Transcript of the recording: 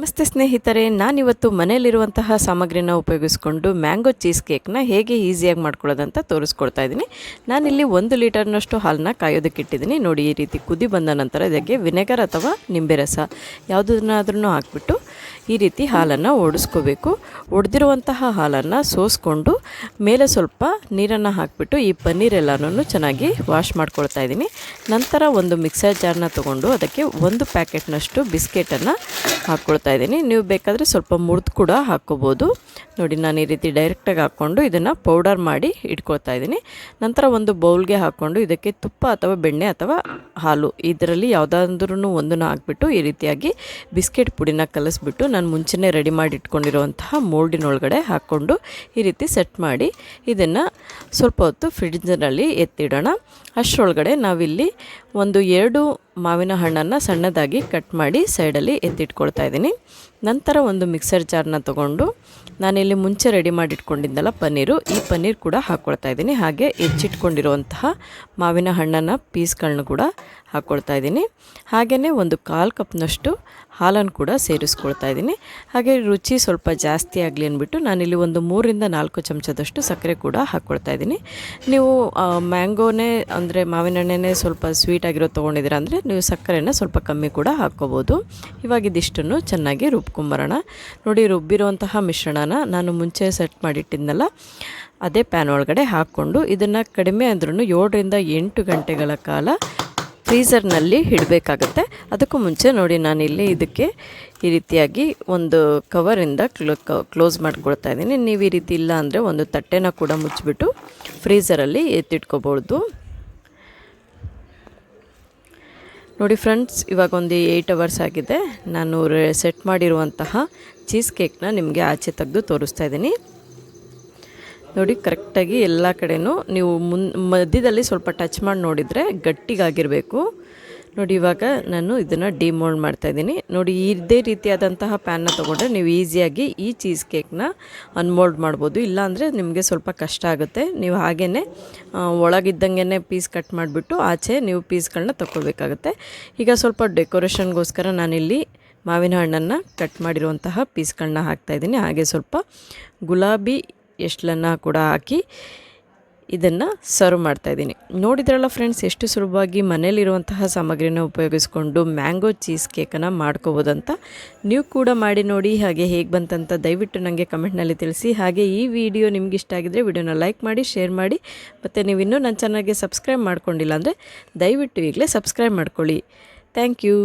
ನಮಸ್ತೆ ಸ್ನೇಹಿತರೆ, ನಾನಿವತ್ತು ಮನೆಯಲ್ಲಿರುವಂತಹ ಸಾಮಗ್ರಿನ ಉಪಯೋಗಿಸ್ಕೊಂಡು ಮ್ಯಾಂಗೋ ಚೀಸ್ ಕೇಕ್ನ ಹೇಗೆ ಈಸಿಯಾಗಿ ಮಾಡ್ಕೊಳ್ಳೋದಂತ ತೋರಿಸ್ಕೊಡ್ತಾ ಇದ್ದೀನಿ. ನಾನಿಲ್ಲಿ ಒಂದು ಲೀಟರ್ನಷ್ಟು ಹಾಲನ್ನ ಕಾಯೋದಕ್ಕೆ ಇಟ್ಟಿದ್ದೀನಿ ನೋಡಿ, ಈ ರೀತಿ ಕುದಿ ಬಂದ ನಂತರ ಇದಕ್ಕೆ ವಿನೆಗರ್ ಅಥವಾ ನಿಂಬೆ ರಸ ಯಾವುದನ್ನಾದ್ರೂ ಹಾಕ್ಬಿಟ್ಟು ಈ ರೀತಿ ಹಾಲನ್ನು ಓಡಿಸ್ಕೋಬೇಕು. ಒಡೆದಿರುವಂತಹ ಹಾಲನ್ನು ಸೋಸ್ಕೊಂಡು ಮೇಲೆ ಸ್ವಲ್ಪ ನೀರನ್ನು ಹಾಕಿಬಿಟ್ಟು ಈ ಪನ್ನೀರ್ ಎಲ್ಲನೂ ಚೆನ್ನಾಗಿ ವಾಶ್ ಮಾಡ್ಕೊಳ್ತಾ ಇದ್ದೀನಿ. ನಂತರ ಒಂದು ಮಿಕ್ಸರ್ ಜಾರ್ನ ತೊಗೊಂಡು ಅದಕ್ಕೆ ಒಂದು ಪ್ಯಾಕೆಟ್ನಷ್ಟು ಬಿಸ್ಕೆಟನ್ನು ಹಾಕ್ಕೊಳ್ತಾ ಇದ್ದೀನಿ. ನೀವು ಬೇಕಾದರೆ ಸ್ವಲ್ಪ ಮುರಿದು ಕೂಡ ಹಾಕ್ಕೋಬೋದು ನೋಡಿ, ನಾನು ಈ ರೀತಿ ಡೈರೆಕ್ಟಾಗಿ ಹಾಕ್ಕೊಂಡು ಇದನ್ನು ಪೌಡರ್ ಮಾಡಿ ಇಟ್ಕೊಳ್ತಾ ಇದ್ದೀನಿ. ನಂತರ ಒಂದು ಬೌಲ್ಗೆ ಹಾಕ್ಕೊಂಡು ಇದಕ್ಕೆ ತುಪ್ಪ ಅಥವಾ ಬೆಣ್ಣೆ ಅಥವಾ ಹಾಲು, ಇದರಲ್ಲಿ ಯಾವುದಾದ್ರೂ ಒಂದನ್ನು ಹಾಕ್ಬಿಟ್ಟು ಈ ರೀತಿಯಾಗಿ ಬಿಸ್ಕೆಟ್ ಪುಡಿನ ಕಲಿಸ್ಬಿಟ್ಟು ನಾನು ಮುಂಚೆನೇ ರೆಡಿ ಮಾಡಿ ಇಟ್ಕೊಂಡಿರುವಂತಹ ಮೋಲ್ಡಿನೊಳಗಡೆ ಹಾಕ್ಕೊಂಡು ಈ ರೀತಿ ಸೆಟ್ ಮಾಡಿ ಇದನ್ನು ಸ್ವಲ್ಪ ಹೊತ್ತು ಫ್ರಿಡ್ಜ್ನಲ್ಲಿ ಎತ್ತಿಡೋಣ. ಅಷ್ಟರೊಳಗಡೆ ನಾವಿಲ್ಲಿ ಒಂದು ಎರಡು ಮಾವಿನ ಹಣ್ಣನ್ನು ಸಣ್ಣದಾಗಿ ಕಟ್ ಮಾಡಿ ಸೈಡಲ್ಲಿ ಎತ್ತಿಟ್ಕೊಳ್ತಾ ಇದ್ದೀನಿ. ನಂತರ ಒಂದು ಮಿಕ್ಸರ್ ಜಾರ್ನ ತಗೊಂಡು ನಾನಿಲ್ಲಿ ಮುಂಚೆ ರೆಡಿ ಮಾಡಿಟ್ಕೊಂಡಿದ್ದಲ್ಲ ಪನ್ನೀರು. ಈ ಪನ್ನೀರ್ ಕೂಡ ಹಾಕ್ಕೊಳ್ತಾ ಇದ್ದೀನಿ. ಹಾಗೆ ಹೆಚ್ಚಿಟ್ಕೊಂಡಿರುವಂತಹ ಮಾವಿನ ಹಣ್ಣನ್ನು ಪೀಸ್ಗಳನ್ನ ಕೂಡ ಹಾಕ್ಕೊಳ್ತಾ ಇದ್ದೀನಿ. ಹಾಗೆಯೇ ಒಂದು ಕಾಲು ಕಪ್ನಷ್ಟು ಹಾಲನ್ನು ಕೂಡ ಸೇರಿಸ್ಕೊಳ್ತಾ ಇದ್ದೀನಿ. ಹಾಗೆ ರುಚಿ ಸ್ವಲ್ಪ ಜಾಸ್ತಿ ಆಗಲಿ ಅಂದ್ಬಿಟ್ಟು ನಾನಿಲ್ಲಿ ಒಂದು ಮೂರಿಂದ ನಾಲ್ಕು ಚಮಚದಷ್ಟು ಸಕ್ಕರೆ ಕೂಡ ಹಾಕ್ಕೊಳ್ತಾ ಇದ್ದೀನಿ. ನೀವು ಮ್ಯಾಂಗೋನೇ ಅಂದರೆ ಮಾವಿನ ಹಣ್ಣೇ ಸ್ವಲ್ಪ ಸ್ವೀಟ್ ಆಗಿರೋ ತೊಗೊಂಡಿದ್ದೀರಾ ಅಂದರೆ ನೀವು ಸಕ್ಕರೆನ ಸ್ವಲ್ಪ ಕಮ್ಮಿ ಕೂಡ ಹಾಕ್ಕೋಬೋದು. ಇವಾಗ ಇದಿಷ್ಟನ್ನು ಚೆನ್ನಾಗಿ ರುಬ್ಕೊಂಬರೋಣ ನೋಡಿ, ರುಬ್ಬಿರುವಂತಹ ಮಿಶ್ರಣನ ನಾನು ಮುಂಚೆ ಸೆಟ್ ಮಾಡಿಟ್ಟಿದ್ನಲ್ಲ, ಅದೇ ಪ್ಯಾನ್ ಒಳಗಡೆ ಹಾಕ್ಕೊಂಡು ಇದನ್ನು ಕಡಿಮೆ ಅಂದ್ರೂ ಏಳರಿಂದ ಎಂಟು ಗಂಟೆಗಳ ಕಾಲ ಫ್ರೀಸರ್ನಲ್ಲಿ ಇಡಬೇಕಾಗತ್ತೆ. ಅದಕ್ಕೂ ಮುಂಚೆ ನೋಡಿ, ನಾನಿಲ್ಲಿ ಇದಕ್ಕೆ ಈ ರೀತಿಯಾಗಿ ಒಂದು ಕವರಿಂದ ಕ್ಲೋ ಕ್ಲೋಸ್ ಮಾಡ್ಕೊಳ್ತಾ ಇದ್ದೀನಿ. ನೀವು ಈ ರೀತಿ ಇಲ್ಲ ಅಂದರೆ ಒಂದು ತಟ್ಟೆನ ಕೂಡ ಮುಚ್ಚಿಬಿಟ್ಟು ಫ್ರೀಸರಲ್ಲಿ ಎತ್ತಿಟ್ಕೋಬೋದು. ನೋಡಿ ಫ್ರೆಂಡ್ಸ್ ಇವಾಗ ಒಂದು ಏಯ್ಟ್ ಅವರ್ಸ್ ಆಗಿದೆ. ನಾನು ಸೆಟ್ ಮಾಡಿರುವಂತಹ ಚೀಸ್ ಕೇಕ್ನ ನಿಮಗೆ ಆಚೆ ತೆಗೆದು ತೋರಿಸ್ತಾ ಇದ್ದೀನಿ. ನೋಡಿ ಕರೆಕ್ಟಾಗಿ ಎಲ್ಲ ಕಡೆಯೂ ನೀವು ಮುನ್, ಮಧ್ಯದಲ್ಲಿ ಸ್ವಲ್ಪ ಟಚ್ ಮಾಡಿ ನೋಡಿದರೆ ಗಟ್ಟಿಗಾಗಿರಬೇಕು. ನೋಡಿ, ಇವಾಗ ನಾನು ಇದನ್ನು ಡಿಮೋಲ್ಡ್ ಮಾಡ್ತಾಯಿದ್ದೀನಿ ನೋಡಿ, ಇದೇ ರೀತಿಯಾದಂತಹ ಪ್ಯಾನ್ನ ತೊಗೊಂಡ್ರೆ ನೀವು ಈಸಿಯಾಗಿ ಈ ಚೀಸ್ ಕೇಕ್ನ ಅನ್ಮೋಲ್ಡ್ ಮಾಡ್ಬೋದು. ಇಲ್ಲಾಂದರೆ ನಿಮಗೆ ಸ್ವಲ್ಪ ಕಷ್ಟ ಆಗುತ್ತೆ. ನೀವು ಹಾಗೇ ಒಳಗಿದ್ದಂಗೆ ಪೀಸ್ ಕಟ್ ಮಾಡಿಬಿಟ್ಟು ಆಚೆ ನೀವು ಪೀಸ್ಗಳನ್ನ ತೊಗೊಳ್ಬೇಕಾಗುತ್ತೆ ಈಗ ಸ್ವಲ್ಪ ಡೆಕೋರೇಷನ್ಗೋಸ್ಕರ ನಾನಿಲ್ಲಿ ಮಾವಿನ ಹಣ್ಣನ್ನು ಕಟ್ ಮಾಡಿರುವಂತಹ ಪೀಸ್ಗಳನ್ನ ಹಾಕ್ತಾಯಿದ್ದೀನಿ ಹಾಗೆ ಸ್ವಲ್ಪ ಗುಲಾಬಿ ಎಷ್ಟಲನ್ನು ಕೂಡ ಹಾಕಿ ಇದನ್ನು ಸರ್ವ್ ಮಾಡ್ತಾ ಇದ್ದೀನಿ. ನೋಡಿದ್ರಲ್ಲ ಫ್ರೆಂಡ್ಸ್ ಎಷ್ಟು ಸುಲಭವಾಗಿ ಮನೇಲಿರುವಂತಹ ಸಾಮಗ್ರಿನ ಉಪಯೋಗಿಸ್ಕೊಂಡು ಮ್ಯಾಂಗೋ ಚೀಸ್ ಕೇಕನ್ನು ಮಾಡ್ಕೋಬೋದಂತ ನೀವು ಕೂಡ ಮಾಡಿ ನೋಡಿ. ಹಾಗೆ ಹೇಗೆ ಬಂತಂತ ದಯವಿಟ್ಟು ನನಗೆ ಕಮೆಂಟ್ನಲ್ಲಿ ತಿಳಿಸಿ. ಹಾಗೆ ಈ ವಿಡಿಯೋ ನಿಮ್ಗೆ ಇಷ್ಟ ಆಗಿದ್ದರೆ ವಿಡಿಯೋನ ಲೈಕ್ ಮಾಡಿ ಶೇರ್ ಮಾಡಿ, ಮತ್ತು ನೀವು ಇನ್ನೂ ನನ್ನ ಚಾನಲ್ಗೆ ಸಬ್ಸ್ಕ್ರೈಬ್ ಮಾಡ್ಕೊಂಡಿಲ್ಲ ಅಂದರೆ ದಯವಿಟ್ಟು ಈಗಲೇ ಸಬ್ಸ್ಕ್ರೈಬ್ ಮಾಡ್ಕೊಳ್ಳಿ. Thank you